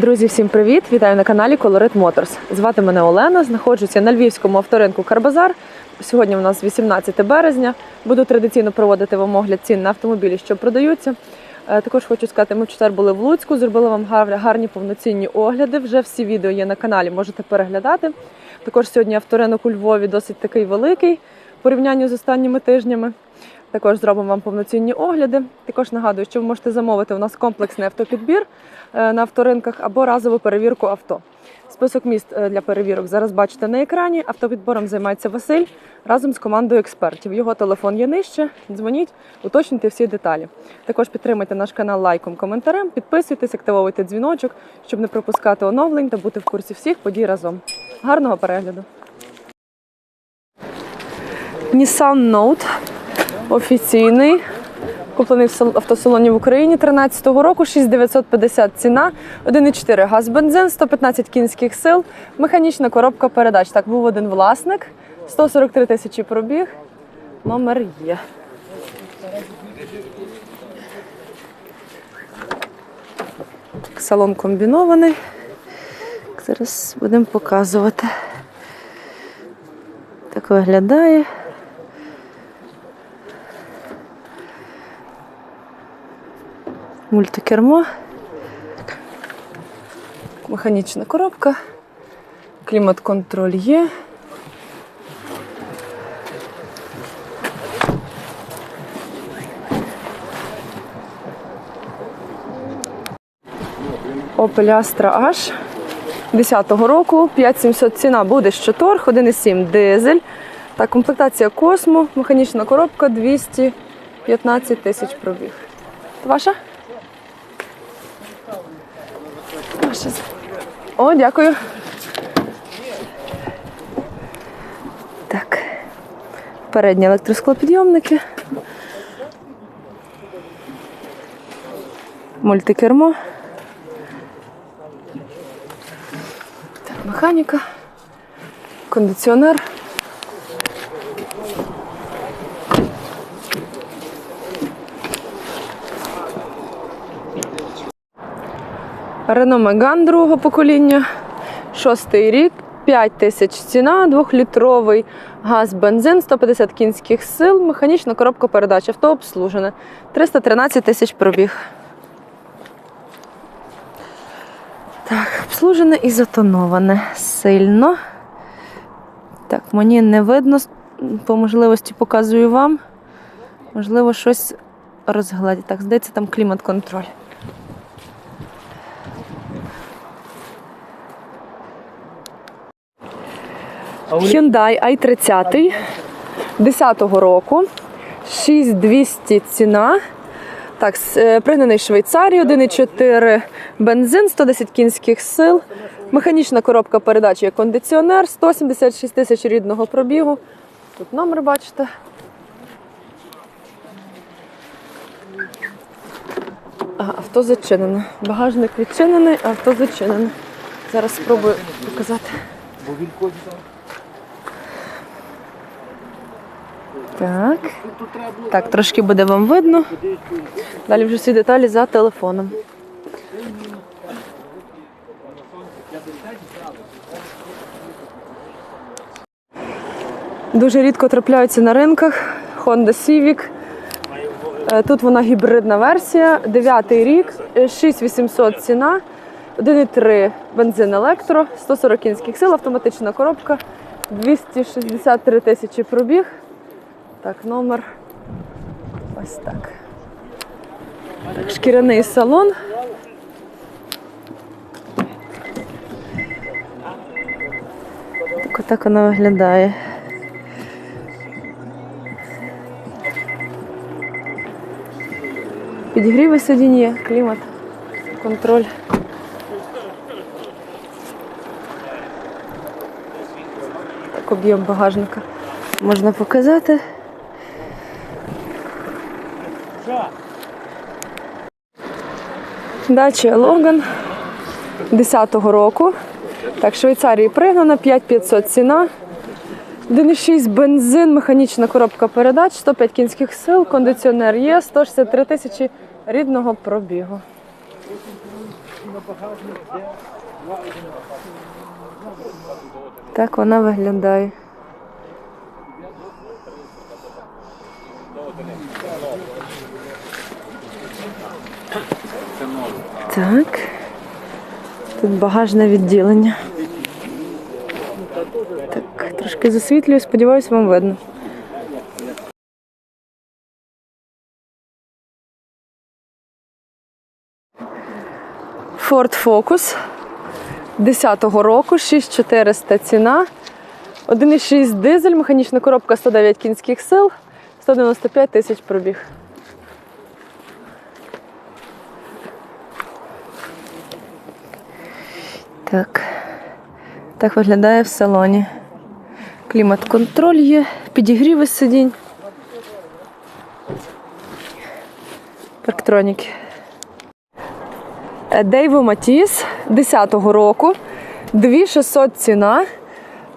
Друзі, всім привіт! Вітаю на каналі Colorit Motors. Звати мене Олена. Знаходжуся на львівському авторинку Карбазар. Сьогодні у нас 18 березня. Буду традиційно проводити вам огляд цін на автомобілі, що продаються. Е, Також хочу сказати, ми в четвер були в Луцьку, зробили вам гар- гарні повноцінні огляди. Вже всі відео є на каналі, можете переглядати. Також сьогодні авторинок у Львові досить такий великий в порівнянні з останніми тижнями. Також зробимо вам повноцінні огляди. Також нагадую, що ви можете замовити у нас комплексний автопідбір е, на авторинках або разову перевірку авто. Список міст е, для перевірок зараз бачите на екрані. Автопідбором займається Василь разом з командою експертів. Його телефон є нижче. Дзвоніть, уточнюйте всі деталі. Також підтримайте наш канал лайком, коментарем, підписуйтесь, активовуйте дзвіночок, щоб не пропускати оновлень та бути в курсі всіх подій разом. Гарного перегляду! Nissan Note офіційний. Куплений в автосалоні в Україні 13-го року, 6950 ціна, 1,4 газ бензин, 115 кінських сил, механічна коробка передач. Так, був один власник, 143 тисячі пробіг. Номер є. Салон комбінований. Зараз будемо показувати. Так виглядає. Мультикермо, механічна коробка, клімат-контроль є. Opel Astra H 10-го року, 5700 ціна буде що торг, 1,7 дизель. Так, комплектація Космо, механічна коробка 215 тисяч пробіг. Ваша? Ваша. О, дякую. Так. Передні електросклопідйомники. Мультикермо. Так, механіка. Кондиціонер. Рено Меган другого покоління, шостий рік, 5 тисяч ціна, двохлітровий газ, бензин, 150 кінських сил, механічна коробка передач, авто обслужене, 313 тисяч пробіг. Так, обслужене і затоноване сильно. Так, мені не видно, по можливості показую вам. Можливо, щось розгладі. Так, здається, там клімат-контроль. Hyundai i30 10-го року. 6200 ціна. Так, е, пригнаний Швейцарії, 1,4 бензин, 110 кінських сил. Механічна коробка передач є кондиціонер, 176 тисяч рідного пробігу. Тут номер бачите. Авто зачинене. Багажник відчинений, авто зачинене. Зараз спробую показати. Так. Так, трошки буде вам видно. Далі вже всі деталі за телефоном. Дуже рідко трапляються на ринках Honda Civic. Е, Тут вона гібридна версія, 9 рік, е, 6800 ціна, 1,3 бензин електро, 140 кінських сил, автоматична коробка, 263 тисячі пробіг. Так, номер ось так. так шкіряний салон. Так отак вона виглядає. Підігріви сидінь є, клімат, контроль. Так, об'єм багажника можна показати. Дача Логан 10-го року. Так, Швейцарії пригнана, 5500 ціна. 1,6 бензин, механічна коробка передач, 105 кінських сил, кондиціонер є, 163 тисячі рідного пробігу. Так вона виглядає. Так. Тут багажне відділення. Так, трошки засвітлюю, сподіваюся, вам видно. Ford Focus 10-го року, 6400 ціна. 1,6 дизель, механічна коробка 109 кінських сил, 195 тисяч пробіг. Так. Так виглядає в салоні. Клімат-контроль є, підігріви сидінь. Парктроніки. Дейво Матіс 10-го року. 2600 ціна.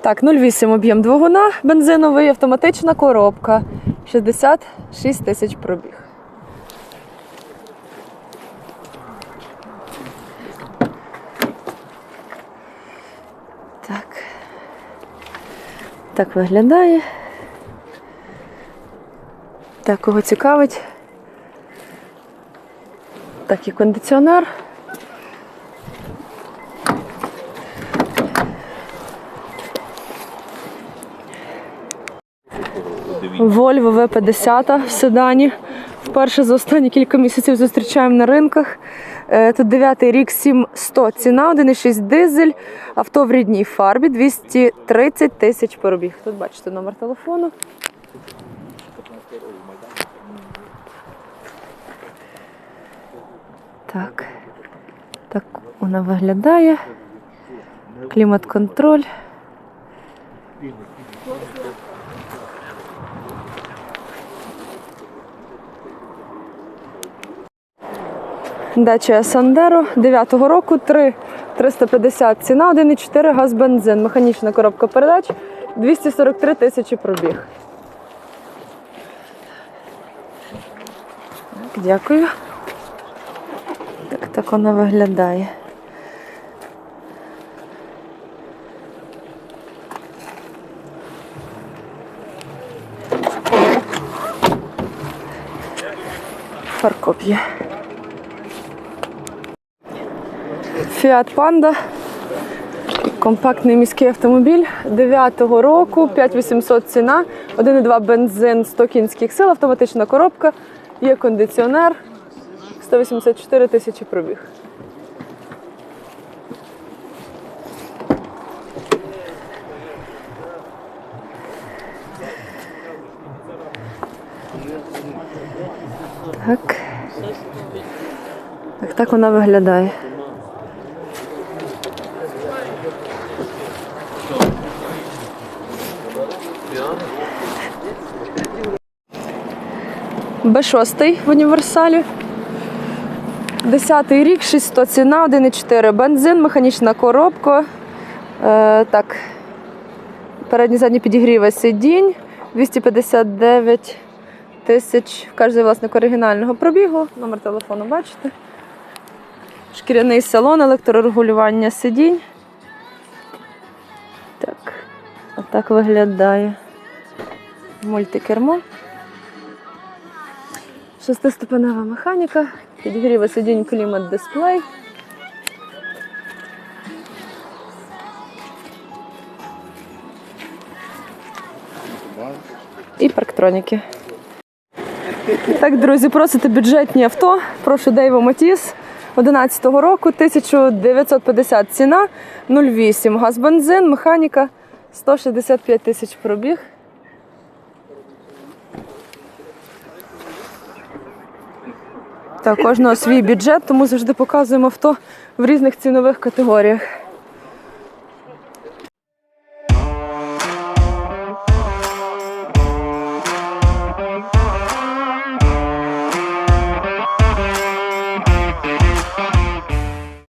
Так, 0,8 об'єм двигуна, бензиновий, автоматична коробка. 66 тисяч пробіг. Так. Так виглядає. Так, кого цікавить. Так, і кондиціонер. Volvo V50 в седані. Вперше за останні кілька місяців зустрічаємо на ринках. Е, Тут 9 рік 7100 ціна, 1,6 дизель, авто в рідній фарбі, 230 тисяч пробіг. Тут бачите номер телефону. Так. Так вона виглядає. Клімат-контроль. Дача Сандеро 9-го року, 3 350 ціна, 1,4 газ бензин, механічна коробка передач, 243 тисячі пробіг. Так, дякую. Так, так вона виглядає. Фаркоп Fiat Panda. Компактний міський автомобіль 9-го року, 5800 ціна, 1,2 бензин, 100 кінських сил, автоматична коробка, є кондиціонер, 184 тисячі пробіг. Так. Так, так вона виглядає. Б6 в універсалі. 10 рік, 600 ціна, 1,4 бензин, механічна коробка. Е, так. Передні задні підігріви сидінь. 259 тисяч. Кожен власник оригінального пробігу. Номер телефону бачите. Шкіряний салон, електрорегулювання сидінь. Так. Отак виглядає. Мультикермо. Шестиступенева механіка, підігріва сидінь клімат дисплей. І парктроніки. Так, друзі, просите бюджетні авто. Прошу Дейво Матіс 11-го року, 1950 ціна, 0,8 газ бензин, механіка, 165 тисяч пробіг. Так, у кожного свій бюджет, тому завжди показуємо авто в різних цінових категоріях.